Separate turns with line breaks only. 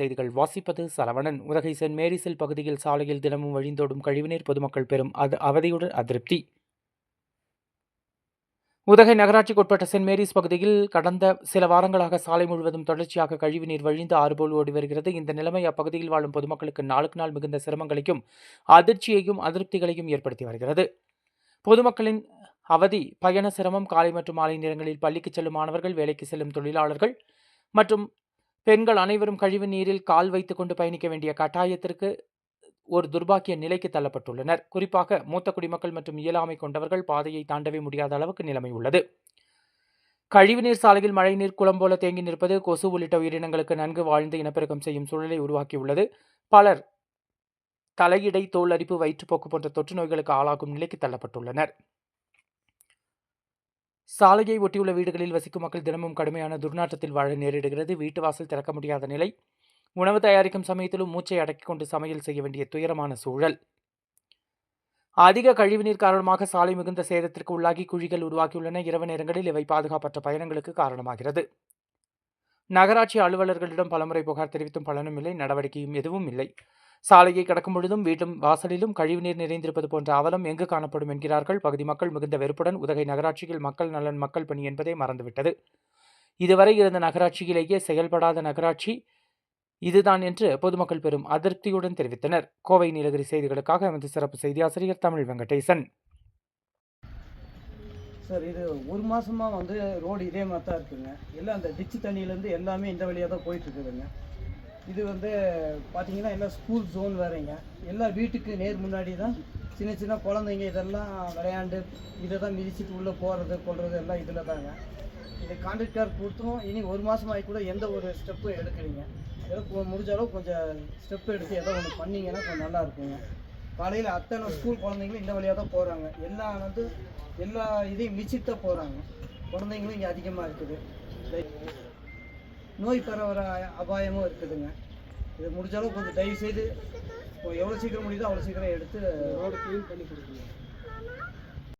செய்திகள். வாசிப்பது சலவணன் உதகை சென்ட் மேரிசில் பகுதியில் சாலையில் தினமும் வழிந்தோடும் கழிவுநீர் பொதுமக்கள் பெறும் அது அவதியுடன் அதிருப்தி. உதகை நகராட்சிக்குட்பட்ட சென்ட் மேரிஸ் பகுதியில் கடந்த சில வாரங்களாக சாலை முழுவதும் தொடர்ச்சியாக கழிவுநீர் வழிந்து ஆறுபோல் ஓடி வருகிறது. இந்த நிலைமை அப்பகுதியில் வாழும் பொதுமக்களுக்கு நாளுக்கு நாள் மிகுந்த சிரமங்களையும் அதிர்ச்சியையும் அதிருப்திகளையும் ஏற்படுத்தி வருகிறது. பொதுமக்களின் அவதி பயண சிரமம் காலை மற்றும் மாலை நேரங்களில் பள்ளிக்கு செல்லும் மாணவர்கள் வேலைக்கு செல்லும் தொழிலாளர்கள் மற்றும் பெண்கள் அனைவரும் கழிவு நீரில் கால் வைத்துக் கொண்டு பயணிக்க வேண்டிய கட்டாயத்திற்கு ஒரு துர்பாக்கிய நிலைக்கு தள்ளப்பட்டுள்ளனர். குறிப்பாக மூத்த குடிமக்கள் மற்றும் இயலாமை கொண்டவர்கள் பாதையை தாண்டவே முடியாத அளவுக்கு நிலைமை உள்ளது. கழிவுநீர் சாலையில் மழைநீர் குளம் போல தேங்கி நிற்பது கொசு உள்ளிட்ட உயிரினங்களுக்கு நன்கு வாழ்ந்து இனப்பெருக்கம் செய்யும் சூழலை உருவாக்கியுள்ளது. பலர் தலையிடை தோல் அரிப்பு வயிற்றுப்போக்கு போன்ற தொற்று நோய்களுக்கு ஆளாகும் நிலைக்கு தள்ளப்பட்டுள்ளனர். சாலையை ஒட்டியுள்ள வீடுகளில் வசிக்கும் மக்கள் தினமும் கடுமையான துர்நாற்றத்தில் வாழ நேரிடுகிறது. வீட்டு வாசல் திறக்க முடியாத நிலை. உணவு தயாரிக்கும் சமயத்திலும் மூச்சை அடக்கிக் கொண்டு சமையல் செய்ய வேண்டிய துயரமான சூழல். அதிக கழிவுநீர் காரணமாக சாலை மிகுந்த சேதத்திற்கு உள்ளாகி குழிகள் உருவாக்கியுள்ளன இரவு நேரங்களில் இவை பாதுகாப்பற்ற பயணங்களுக்கு காரணமாகிறது. நகராட்சி அலுவலர்களிடம் பலமுறை புகார் தெரிவித்தும் பலனும் இல்லை. நடவடிக்கையும் எதுவும் இல்லை. சாலையை கடக்கும் பொழுதும் வீட்டும் வாசலிலும் கழிவுநீர் நிறைந்திருப்பது போன்ற அவலம் எங்கு காணப்படும் என்கிறார்கள். பகுதி மக்கள் மிகுந்த வெறுப்புடன் உதகை நகராட்சியில் மக்கள் நலன் மக்கள் பணி என்பதை மறந்துவிட்டது. இதுவரை இருந்த நகராட்சியிலேயே செயல்படாத நகராட்சி இதுதான் என்று பொதுமக்கள் பெரும் அதிருப்தியுடன் தெரிவித்தனர். கோவை நீலகிரி செய்திகளுக்காக எமது சிறப்பு செய்தியாசிரியர் தமிழ் வெங்கடேசன்.
சார் இது ஒரு மாசமாக வந்து ரோடு இதே மாதிரி தான் இருக்குங்க. எல்லாம் அந்த டிச்சு தண்ணியிலேருந்து எல்லாமே இந்த வழியாக தான் போயிட்டு இருக்குதுங்க. இது வந்து பார்த்தீங்கன்னா எல்லாம் ஸ்கூல் ஜோன் வேறுங்க. எல்லா வீட்டுக்கு நேர் முன்னாடி தான் சின்ன சின்ன குழந்தைங்க இதெல்லாம் விளையாண்டு இதை தான் மிதிச்சிட்டு உள்ளே போகிறது கொள்வது எல்லாம் இதில் தாங்க. இது கான்ட்ராக்டர் கொடுத்தும் இனி ஒரு மாதம் கூட எந்த ஒரு ஸ்டெப்பும் எடுக்கிறீங்க ஏதோ முடிஞ்ச அளவு கொஞ்சம் ஸ்டெப் எடுத்து ஏதோ ஒன்று பண்ணீங்கன்னா கொஞ்சம் நல்லா இருக்குங்க. காலையில் அத்தனை ஸ்கூல் குழந்தைங்களும் இந்த வழியாக தான் போகிறாங்க எல்லாம் வந்து எல்லா இதையும் மிச்சிட்டு தான் போகிறாங்க குழந்தைங்களும் இங்கே அதிகமாக இருக்குது. நோய் பரவுற அபாயமும் இருக்குதுங்க. இது முடிஞ்ச அளவுக்கு கொஞ்சம் தயவு செய்து எவ்வளோ சீக்கிரம் முடியுதோ அவ்வளோ சீக்கிரம் எடுத்து ரோடு க்ளீன் பண்ணி கொடுக்குங்க